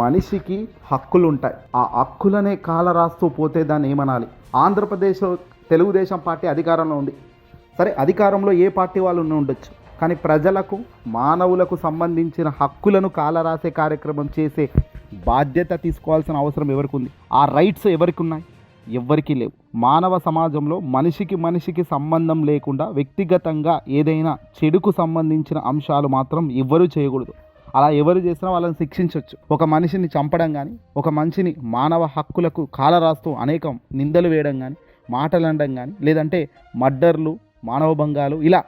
మనిషికి హక్కులు ఉంటాయి ఆ హక్కులనే కాల రాస్తూ పోతే దాన్ని ఏమనాలి? ఆంధ్రప్రదేశ్ తెలుగుదేశం పార్టీ అధికారంలో ఉంది. సరే అధికారంలో ఏ పార్టీ వాళ్ళు ఉండొచ్చు. కానీ ప్రజలకు మానవులకు సంబంధించిన హక్కులను కాలరాసే కార్యక్రమం చేసే బాధ్యత తీసుకోవాల్సిన అవసరం ఎవరికి ఉంది ఆ రైట్స్ ఎవరికి ఉన్నాయి ఎవ్వరికీ లేవు. మానవ సమాజంలో మనిషికి మనిషికి సంబంధం లేకుండా వ్యక్తిగతంగా ఏదైనా చెడుకు సంబంధించిన అంశాలు మాత్రం ఎవ్వరూ చేయకూడదు. అలా ఎవరు చేసినా వాళ్ళని శిక్షించవచ్చు ఒక మనిషిని చంపడం కానీ ఒక మనిషిని మానవ హక్కులకు కాలరాస్తూ అనేకం నిందలు వేయడం కానీ మాటలు అనడం కానీ లేదంటే మర్డర్లు మానవ భంగాలు ఇలా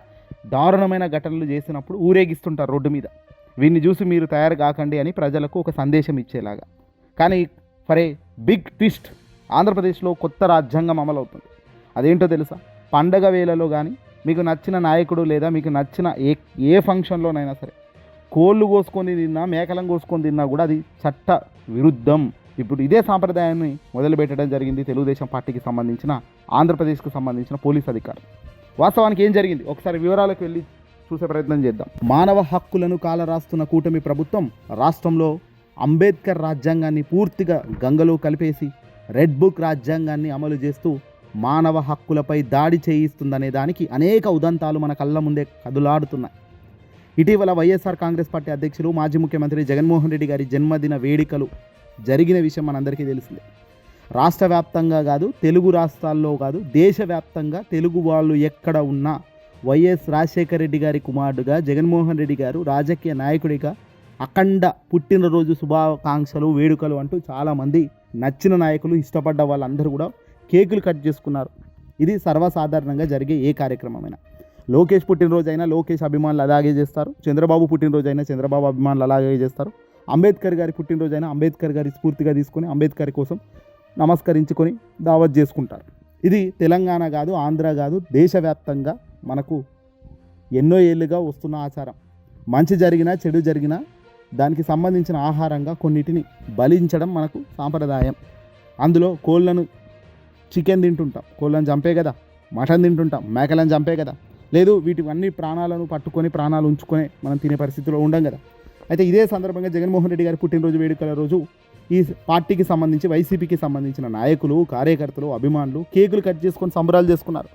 దారుణమైన ఘటనలు చేసినప్పుడు ఊరేగిస్తుంటారు రోడ్డు మీద. వీన్ని చూసి మీరు తయారు కాకండి అని ప్రజలకు ఒక సందేశం ఇచ్చేలాగా. కానీ ఫర్ ఏ బిగ్ ట్విస్ట్ ఆంధ్రప్రదేశ్లో కొత్త రాజ్యాంగం అమలవుతుంది. అదేంటో తెలుసా? పండగ వేళలో కానీ మీకు నచ్చిన నాయకుడు లేదా మీకు నచ్చిన ఏ ఏ ఫంక్షన్లోనైనా సరే కోళ్ళు కోసుకొని తిన్నా మేకలను కోసుకొని తిన్నా కూడా అది చట్ట విరుద్ధం. ఇప్పుడు ఇదే సాంప్రదాయాన్ని మొదలుపెట్టడం జరిగింది తెలుగుదేశం పార్టీకి సంబంధించిన ఆంధ్రప్రదేశ్కు సంబంధించిన పోలీస్ అధికారులు. వాస్తవానికి ఏం జరిగింది? ఒకసారి వివరాలకు వెళ్ళి చూసే ప్రయత్నం చేద్దాం. మానవ హక్కులను కాలరాస్తున్న కూటమి ప్రభుత్వం రాష్ట్రంలో అంబేద్కర్ రాజ్యాంగాన్ని పూర్తిగా గంగలో కలిపేసి రెడ్ బుక్ రాజ్యాంగాన్ని అమలు చేస్తూ మానవ హక్కులపై దాడి చేయిస్తుందనే దానికి అనేక ఉదంతాలు మన కళ్ళ ముందే కదులాడుతున్నాయి. ఇటీవల వైఎస్ఆర్ కాంగ్రెస్ పార్టీ అధ్యక్షులు మాజీ ముఖ్యమంత్రి జగన్మోహన్ రెడ్డి గారి జన్మదిన వేడుకలు జరిగిన విషయం మనందరికీ తెలిసిందే. రాష్ట్ర వ్యాప్తంగా కాదు తెలుగు రాష్ట్రాల్లో కాదు దేశవ్యాప్తంగా తెలుగు వాళ్ళు ఎక్కడ ఉన్నా వైఎస్ రాజశేఖర రెడ్డి గారి కుమారుడుగా జగన్మోహన్ రెడ్డి గారు రాజకీయ నాయకుడిగా అఖండ పుట్టినరోజు శుభాకాంక్షలు వేడుకలు అంటూ చాలామంది నచ్చిన నాయకులు ఇష్టపడ్డ వాళ్ళందరూ కూడా కేకులు కట్ చేసుకున్నారు. ఇది సర్వసాధారణంగా జరిగే ఏ కార్యక్రమమైనా. లోకేష్ పుట్టినరోజు అయినా లోకేష్ అభిమానులు అలాగే చేస్తారు. చంద్రబాబు పుట్టినరోజు అయినా చంద్రబాబు అభిమానులు అలాగే చేస్తారు. అంబేద్కర్ గారి పుట్టినరోజు అయినా అంబేద్కర్ గారి స్ఫూర్తిగా తీసుకొని అంబేద్కర్ కోసం నమస్కరించుకొని దావత్ చేసుకుంటారు. ఇది తెలంగాణ కాదు ఆంధ్ర కాదు దేశవ్యాప్తంగా మనకు ఎన్నో ఏళ్ళుగా వస్తున్న ఆచారం. మంచి జరిగినా చెడు జరిగినా దానికి సంబంధించిన ఆహారంగా కొన్నిటిని బలించడం మనకు సాంప్రదాయం. అందులో కోళ్ళను చికెన్ తింటుంటాం. కోళ్ళను చంపే కదా మటన్ తింటుంటాం. మేకలను చంపే కదా లేదు వీటి అన్ని ప్రాణాలను పట్టుకొని ప్రాణాలు ఉంచుకొని మనం తినే పరిస్థితిలో ఉండం కదా. అయితే ఇదే సందర్భంగా జగన్మోహన్ రెడ్డి గారి పుట్టినరోజు వేడుకల రోజు ఈ పార్టీకి సంబంధించి వైసీపీకి సంబంధించిన నాయకులు కార్యకర్తలు అభిమానులు కేకులు కట్ చేసుకొని సంబరాలు చేసుకున్నారు.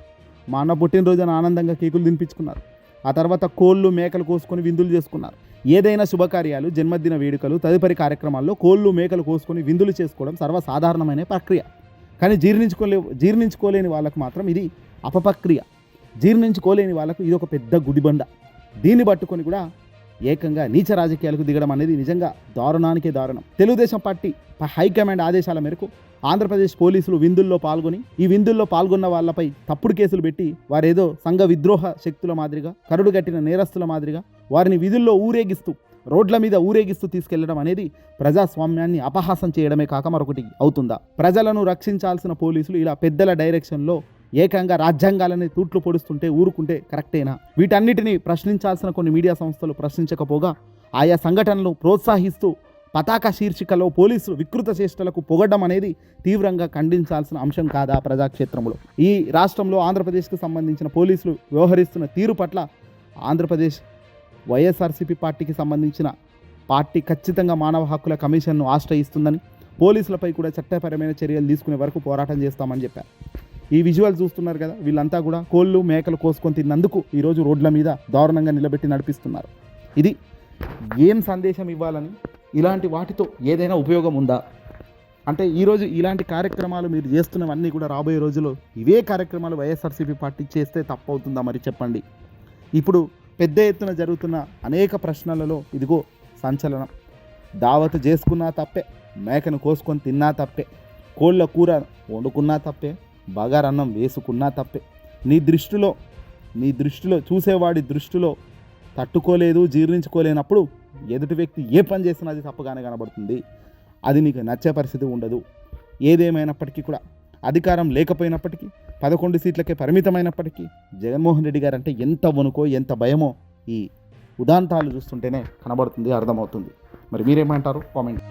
మా అన్న పుట్టినరోజున ఆనందంగా కేకులు తినిపించుకున్నారు. ఆ తర్వాత కోళ్ళు మేకలు కోసుకొని విందులు చేసుకున్నారు. ఏదైనా శుభకార్యాలు జన్మదిన వేడుకలు తదుపరి కార్యక్రమాల్లో కోళ్ళు మేకలు కోసుకొని విందులు చేసుకోవడం సర్వసాధారణమైన ప్రక్రియ. కానీ జీర్ణించుకోలే జీర్ణించుకోలేని వాళ్ళకు మాత్రం ఇది అపప్రక్రియ. జీర్ణించుకోలేని వాళ్ళకు ఇది ఒక పెద్ద గుడిబండ. దీన్ని పట్టుకొని కూడా ఏకంగా నీచ రాజకీయాలకు దిగడం అనేది నిజంగా దారుణానికే దారుణం. తెలుగుదేశం పార్టీ హైకమాండ్ ఆదేశాల మేరకు ఆంధ్రప్రదేశ్ పోలీసులు విందుల్లో పాల్గొని ఈ విందుల్లో పాల్గొన్న వాళ్ళపై తప్పుడు కేసులు పెట్టి వారేదో సంఘ విద్రోహ శక్తుల మాదిరిగా కరుడు కట్టిన నేరస్తుల మాదిరిగా వారిని విధుల్లో ఊరేగిస్తూ రోడ్ల మీద ఊరేగిస్తూ తీసుకెళ్ళడం అనేది ప్రజాస్వామ్యాన్ని అపహాసం చేయడమే కాక మరొకటి అవుతుందా? ప్రజలను రక్షించాల్సిన పోలీసులు ఇలా పెద్దల డైరెక్షన్లో ఏకంగా రాజ్యాంగాలని తూట్లు పొడుస్తుంటే ఊరుకుంటే కరెక్టేనా? వీటన్నిటిని ప్రశ్నించాల్సిన కొన్ని మీడియా సంస్థలు ప్రశ్నించకపోగా ఆయా సంఘటనలు ప్రోత్సహిస్తూ పతాక శీర్షికలో పోలీసులు వికృత చేష్టలకు పొగడ్డం అనేది తీవ్రంగా ఖండించాల్సిన అంశం కాదా ప్రజాక్షేత్రంలో? ఈ రాష్ట్రంలో ఆంధ్రప్రదేశ్కు సంబంధించిన పోలీసులు వ్యవహరిస్తున్న తీరు పట్ల ఆంధ్రప్రదేశ్ వైఎస్ఆర్సీపీ పార్టీకి సంబంధించిన పార్టీ ఖచ్చితంగా మానవ హక్కుల కమిషన్ను ఆశ్రయిస్తుందని పోలీసులపై కూడా చట్టపరమైన చర్యలు తీసుకునే వరకు పోరాటం చేస్తామని చెప్పారు. ఈ విజువల్ చూస్తున్నారు కదా వీళ్ళంతా కూడా కోళ్ళు మేకలు కోసుకొని తిన్నందుకు ఈరోజు రోడ్ల మీద దారుణంగా నిలబెట్టి నడిపిస్తున్నారు. ఇది ఏం సందేశం ఇవ్వాలని ఇలాంటి వాటితో ఏదైనా ఉపయోగం ఉందా? అంటే ఈరోజు ఇలాంటి కార్యక్రమాలు మీరు చేస్తున్నవన్నీ కూడా రాబోయే రోజుల్లో ఇవే కార్యక్రమాలు వైఎస్ఆర్సీపీ పార్టీ చేస్తే తప్పవుతుందా మరి చెప్పండి. ఇప్పుడు పెద్ద ఎత్తున జరుగుతున్న అనేక ప్రశ్నలలో ఇదిగో సంచలనం. దావత్ చేసుకున్నా తప్పే మేకను కోసుకొని తిన్నా తప్పే కోళ్ళ కూర వండుకున్నా తప్పే బగారన్నం వేసుకున్నా తప్పే. నీ దృష్టిలో నీ దృష్టిలో చూసేవాడి దృష్టిలో తట్టుకోలేదు జీర్ణించుకోలేనప్పుడు ఎదుటి వ్యక్తి ఏ పని చేసినా అది తప్పగానే కనబడుతుంది. అది నీకు నచ్చే పరిస్థితి ఉండదు. ఏదేమైనప్పటికీ కూడా అధికారం లేకపోయినప్పటికీ పదకొండు సీట్లకే పరిమితమైనప్పటికీ జగన్మోహన్ రెడ్డి గారు అంటే ఎంత వణుకో ఎంత భయమో ఈ ఉదాంతాలు చూస్తుంటేనే కనబడుతుంది అర్థమవుతుంది. మరి మీరేమంటారు? కామెంట్.